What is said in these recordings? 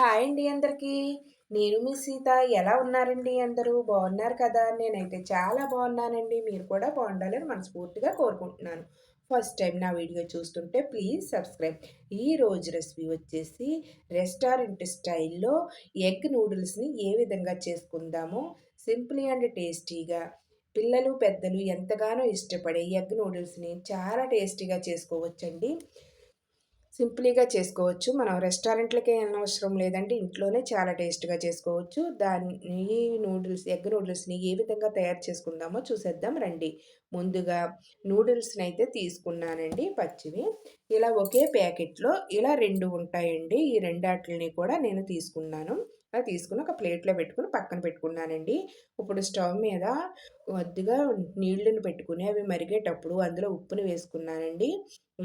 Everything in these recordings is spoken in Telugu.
హాయ్ అండి అందరికీ. నేను మీ సీత. ఎలా ఉన్నారండి అందరూ? బాగున్నారు కదా? నేనైతే చాలా బాగున్నానండి. మీరు కూడా బాగుండాలని మనస్ఫూర్తిగా కోరుకుంటున్నాను. ఫస్ట్ టైం నా వీడియో చూస్తుంటే ప్లీజ్ సబ్స్క్రైబ్. ఈ రోజు రెసిపీ వచ్చేసి రెస్టారెంట్ స్టైల్లో ఎగ్ నూడిల్స్ని ఏ విధంగా చేసుకుందామో సింపుల్ అండ్ టేస్టీగా పిల్లలు పెద్దలు ఎంతగానో ఇష్టపడే ఎగ్ నూడిల్స్ని చాలా టేస్టీగా చేసుకోవచ్చండి. సింపుల్గా చేసుకోవచ్చు. మనం రెస్టారెంట్లకే అవసరం లేదంటే ఇంట్లోనే చాలా టేస్ట్గా చేసుకోవచ్చు. దాన్ని ఈ నూడిల్స్ ఎగ్ నూడిల్స్ని ఏ విధంగా తయారు చేసుకుందామో చూసేద్దాం రండి. ముందుగా నూడిల్స్ని అయితే తీసుకున్నానండి పచ్చివి. ఇలా ఒకే ప్యాకెట్లో ఇలా రెండు ఉంటాయండి. ఈ రెండాటిని కూడా నేను తీసుకున్నాను. అలా తీసుకుని ఒక ప్లేట్లో పెట్టుకుని పక్కన పెట్టుకున్నానండి. ఇప్పుడు స్టవ్ మీద కొద్దిగా నీళ్ళని పెట్టుకుని అవి మరిగేటప్పుడు అందులో ఉప్పుని వేసుకున్నానండి.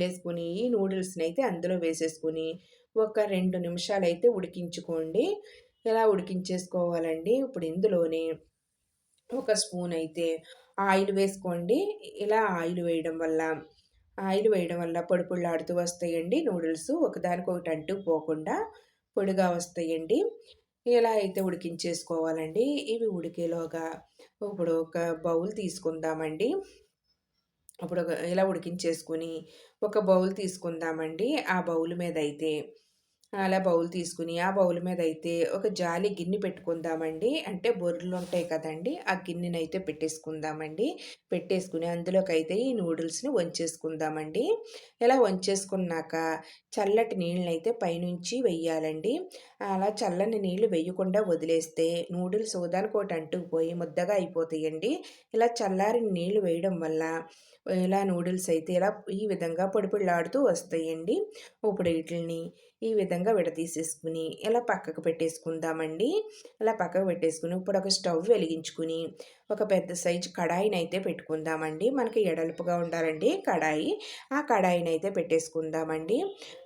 వేసుకుని ఈ నూడిల్స్ని అయితే అందులో వేసేసుకుని ఒక రెండు నిమిషాలు అయితే ఉడికించుకోండి. ఇలా ఉడికించేసుకోవాలండి? ఇప్పుడు ఇందులోనే ఒక స్పూన్ అయితే ఆయిల్ వేసుకోండి. ఇలా ఆయిల్ వేయడం వల్ల ఆయిల్ వేయడం వల్ల పొడి పొడిలాడుతూ వస్తాయండి నూడిల్స్. ఒకదానికొకటి అంటూ పోకుండా పొడిగా వస్తాయండి. ఇలా అయితే ఉడికించేసుకోవాలండి? ఇవి ఉడికేలోగా ఇప్పుడు ఒక బౌల్ తీసుకుందామండి. ఇప్పుడు ఇలా ఉడికించేసుకుని ఒక బౌల్ తీసుకుందామండి. ఆ బౌల్ మీద అయితే అలా బౌల్ తీసుకుని ఆ బౌల్ మీద అయితే ఒక జాలి గిన్నె పెట్టుకుందామండి. అంటే బొర్రెలు ఉంటాయి కదండి ఆ గిన్నెని అయితే పెట్టేసుకుందామండి. పెట్టేసుకుని అందులోకి అయితే ఈ నూడిల్స్ని వంచేసుకుందామండి. ఇలా వంచేసుకున్నాక చల్లటి నీళ్ళని అయితే పైనుంచి వెయ్యాలండి. అలా చల్లని నీళ్ళు వేయకుండా వదిలేస్తే నూడిల్స్ ఒకదానికోటి అంటుకుపోయి ముద్దగా అయిపోతాయండి. ఇలా చల్లారిన నీళ్ళు వేయడం వల్ల ఇలా నూడిల్స్ అయితే ఇలా ఈ విధంగా పొడిపొడిలాడుతూ వస్తాయండి. ఇప్పుడు వీటిని ఈ విధంగా విడదీసేసుకుని ఇలా పక్కకు పెట్టేసుకుందామండి. ఇలా పక్కకు పెట్టేసుకుని ఇప్పుడు ఒక స్టవ్ వెలిగించుకుని ఒక పెద్ద సైజు కడాయిని అయితే పెట్టుకుందామండి. మనకి ఎడల్పుగా ఉండాలండి కడాయి. ఆ కడాయిని అయితే పెట్టేసుకుందామండి.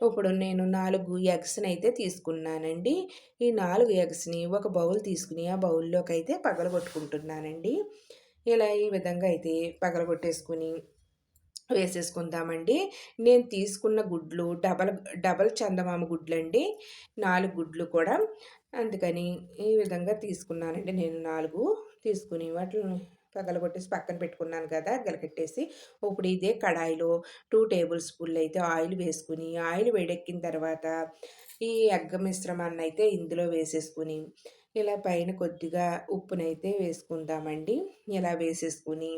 ఇప్పుడు నేను నాలుగు ఎగ్స్ని అయితే తీసుకున్నానండి. ఈ నాలుగు ఎగ్స్ని ఒక బౌల్ తీసుకుని ఆ బౌల్లోకి అయితే పగలగొట్టుకుంటున్నానండి. ఇలా ఈ విధంగా అయితే పగలగొట్టేసుకుని వేసేసుకుందామండి. నేను తీసుకున్న గుడ్లు డబల్ డబల్ చందమామ గుడ్లు అండి నాలుగు గుడ్లు కూడా. అందుకని ఈ విధంగా తీసుకున్నానండి నేను నాలుగు తీసుకుని వాటిని పగలగొట్టేసి పక్కన పెట్టుకున్నాను కదా గలకెట్టేసి ఇప్పుడు ఇదే కడాయిలో టూ టేబుల్ స్పూన్లు అయితే ఆయిల్ వేసుకుని ఆయిల్ వేడెక్కిన తర్వాత ఈ అగ్గ మిశ్రమాన్ని అయితే ఇందులో వేసేసుకుని ఇలా పైన కొద్దిగా ఉప్పునైతే వేసుకుందామండి. ఇలా వేసేసుకుని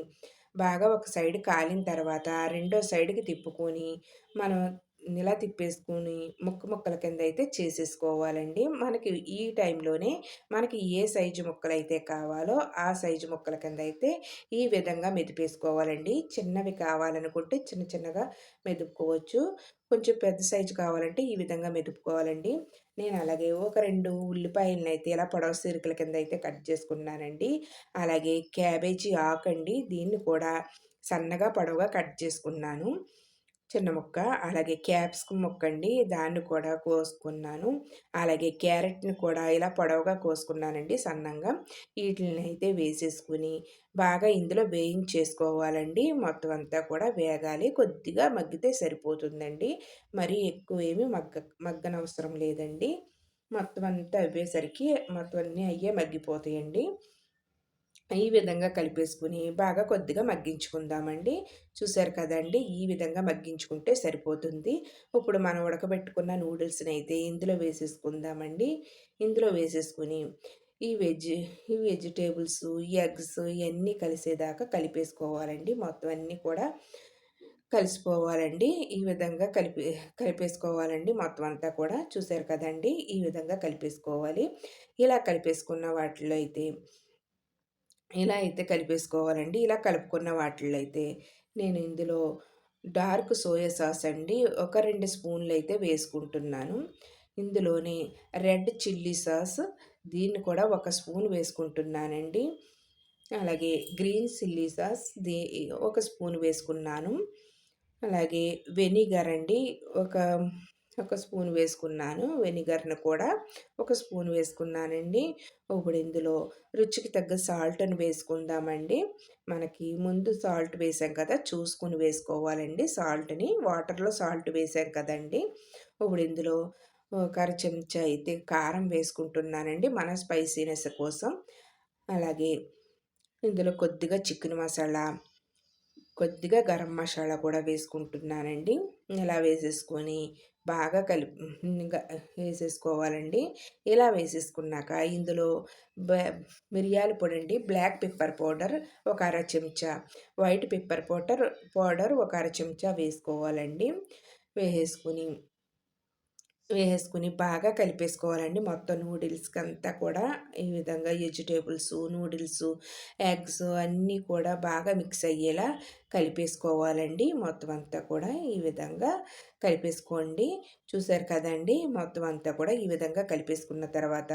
బాగా ఒక సైడ్ కాలిన తర్వాత రెండో సైడ్కి తిప్పుకొని మనం ఇలా తిప్పేసుకుని ముక్క ముక్కల కింద అయితే చేసేసుకోవాలండి. మనకి ఈ టైంలోనే మనకి ఏ సైజు ముక్కలు అయితే కావాలో ఆ సైజు ముక్కల కింద అయితే ఈ విధంగా మెదిపేసుకోవాలండి. చిన్నవి కావాలనుకుంటే చిన్న చిన్నగా మెదుపుకోవచ్చు. కొంచెం పెద్ద సైజు కావాలంటే ఈ విధంగా మెదుపుకోవాలండి. నేను అలాగే ఒక రెండు ఉల్లిపాయలను అయితే ఇలా పొడవ సిరుకుల కింద అయితే కట్ చేసుకున్నానండి. అలాగే క్యాబేజీ ఆకండి దీన్ని కూడా సన్నగా పొడవుగా కట్ చేసుకున్నాను. చిన్న ముక్క అలాగే క్యాప్సికమ్ ముక్క అండి దాన్ని కూడా కోసుకున్నాను. అలాగే క్యారెట్ని కూడా ఇలా పొడవుగా కోసుకున్నానండి సన్నంగా. వీటిని అయితే వేసేసుకుని బాగా ఇందులో వేయించేసుకోవాలండి. మొత్తం అంతా కూడా వేగాలి. కొద్దిగా మగ్గితే సరిపోతుందండి. మరి ఎక్కువ ఏమి మగ్గ మగ్గనవసరం లేదండి. మొత్తం అంతా అయ్యేసరికి మొత్తం అన్నీ అయ్యే మగ్గిపోతాయండి. ఈ విధంగా కలిపేసుకుని బాగా కొద్దిగా మగ్గించుకుందామండి. చూసారు కదండి ఈ విధంగా మగ్గించుకుంటే సరిపోతుంది. ఇప్పుడు మనం ఉడకబెట్టుకున్న నూడిల్స్ని అయితే ఇందులో వేసేసుకుందామండి. ఇందులో వేసేసుకుని ఈ వెజ్ ఈ వెజిటేబుల్స్ ఎగ్స్ ఇవన్నీ కలిసేదాకా కలిపేసుకోవాలండి. మొత్తం అన్నీ కూడా కలిసిపోవాలండి. ఈ విధంగా కలిపి కలిపేసుకోవాలండి మొత్తం అంతా కూడా. చూసారు కదండి ఈ విధంగా కలిపేసుకోవాలి. ఇలా కలిపేసుకున్న వాటిలో అయితే ఇలా అయితే కలిపేసుకోవాలండి. ఇలా కలుపుకున్న వాటిల్లో అయితే నేను ఇందులో డార్క్ సోయా సాస్ అండి ఒక రెండు స్పూన్లు అయితే వేసుకుంటున్నాను. ఇందులోని రెడ్ చిల్లీ సాస్ దీన్ని కూడా ఒక స్పూన్ వేసుకుంటున్నానండి. అలాగే గ్రీన్ చిల్లీ సాస్ దీ ఒక స్పూన్ వేసుకున్నాను. అలాగే వెనిగర్ అండి ఒక ఒక స్పూన్ వేసుకున్నాను. వెనిగర్ని కూడా ఒక స్పూన్ వేసుకున్నానండి. ఇప్పుడు ఇందులో రుచికి తగ్గ సాల్ట్ని వేసుకుందామండి. మనకి ముందు సాల్ట్ వేసాం కదా చూసుకుని వేసుకోవాలండి సాల్ట్ని. వాటర్లో సాల్ట్ వేసాం కదండి. ఇప్పుడు ఇందులో ఒక చెంచా అయితే కారం వేసుకుంటున్నానండి మన స్పైసీనెస్ కోసం. అలాగే ఇందులో కొద్దిగా చికెన్ మసాలా కొద్దిగా గరం మసాలా కూడా వేసుకుంటున్నానండి. ఇలా వేసేసుకొని బాగా కలిపి వేసేసుకోవాలండి. ఇలా వేసేసుకున్నాక ఇందులో మిరియాల పొడి అండి బ్లాక్ పెప్పర్ పౌడర్ ఒక అర చెంచా వైట్ పెప్పర్ పౌడర్ పౌడర్ ఒక అర చెంచా వేసుకోవాలండి. వేసేసుకుని వేసుకుని బాగా కలిపేసుకోవాలండి. మొత్తం నూడిల్స్కి అంతా కూడా ఈ విధంగా వెజిటేబుల్స్ నూడిల్స్ ఎగ్స్ అన్నీ కూడా బాగా మిక్స్ అయ్యేలా కలిపేసుకోవాలండి. మొత్తం అంతా కూడా ఈ విధంగా కలిపేసుకోండి. చూసారు కదండి? మొత్తం అంతా కూడా ఈ విధంగా కలిపేసుకున్న తర్వాత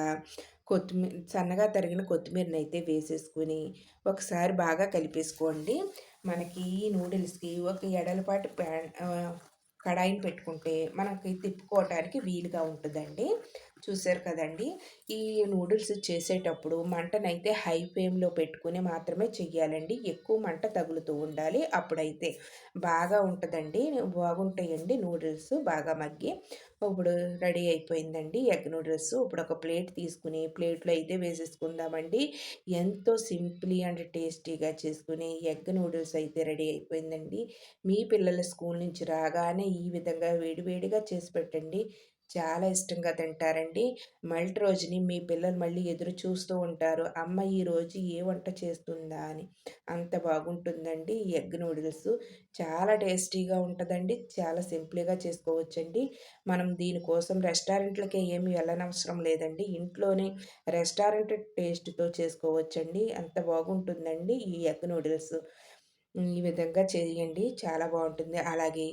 కొత్తిమీర సన్నగా తరిగిన కొత్తిమీరని అయితే వేసేసుకుని ఒకసారి బాగా కలిపేసుకోండి. మనకి ఈ నూడిల్స్కి ఒక ఎడలపాటు ప్యాన్ కడాయిని పెట్టుకుంటే మనకి తిప్పుకోవటానికి వీలుగా ఉంటుందండి. చూసారు కదండి. ఈ నూడిల్స్ చేసేటప్పుడు మంటనైతే హై ఫ్లేమ్లో పెట్టుకుని మాత్రమే చెయ్యాలండి. ఎక్కువ మంట తగులుతూ ఉండాలి. అప్పుడైతే బాగా ఉంటుందండి. బాగుంటాయండి నూడిల్స్ బాగా మగ్గి. ఇప్పుడు రెడీ అయిపోయిందండి ఎగ్ నూడిల్స్. ఇప్పుడు ఒక ప్లేట్ తీసుకుని ప్లేట్లో అయితే వేసేసుకుందామండి. ఎంతో సింప్లీ అండ్ టేస్టీగా చేసుకుని ఎగ్ నూడిల్స్ అయితే రెడీ అయిపోయిందండి. మీ పిల్లల స్కూల్ నుంచి రాగానే ఈ విధంగా వేడివేడిగా చేసి పెట్టండి. చాలా ఇష్టంగా తింటారండి. మళ్ళీ రోజుని మీ పిల్లలు మళ్ళీ ఎదురు చూస్తూ ఉంటారు. అమ్మ ఈరోజు ఏ వంట చేస్తుందా అని. అంత బాగుంటుందండి ఈ ఎగ్ నూడిల్స్. చాలా టేస్టీగా ఉంటుందండి. చాలా సింపుల్గా చేసుకోవచ్చండి. మనం దీనికోసం రెస్టారెంట్లకే ఏమి వెళ్ళనవసరం లేదండి. ఇంట్లోనే రెస్టారెంట్ టేస్ట్తో చేసుకోవచ్చండి. అంత బాగుంటుందండి ఈ ఎగ్ నూడిల్స్. ఈ విధంగా చేయండి. చాలా బాగుంటుంది. అలాగే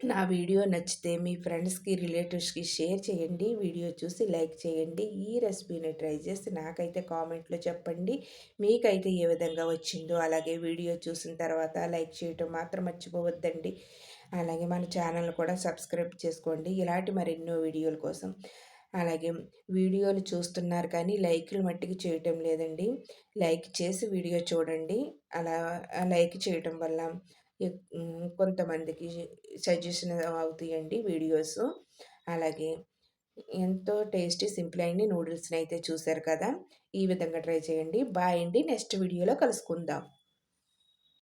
నా వీడియో నచ్చితే మీ ఫ్రెండ్స్కి రిలేటివ్స్కి షేర్ చేయండి. వీడియో చూసి లైక్ చేయండి. ఈ రెసిపీని ట్రై చేసి నాకైతే కామెంట్లో చెప్పండి. మీకైతే ఏ విధంగా వచ్చిందో అలాగే వీడియో చూసిన తర్వాత లైక్ చేయటం మాత్రం మర్చిపోవద్దండి. అలాగే మన ఛానల్ కూడా సబ్స్క్రైబ్ చేసుకోండి. ఇలాంటి మరెన్నో వీడియోల కోసం. అలాగే వీడియోలు చూస్తున్నారు కానీ లైక్లు మట్టికి చేయటం లేదండి. లైక్ చేసి వీడియో చూడండి. అలా లైక్ చేయటం వల్ల కొంతమందికి సజెషన్ అవుతాయండి వీడియోస్. అలాగే ఎంతో టేస్టీ సింపుల్ అయిన నూడిల్స్ని అయితే చూశారు కదా. ఈ విధంగా ట్రై చేయండి. బాయ్ అండి. నెక్స్ట్ వీడియోలో కలుసుకుందాం.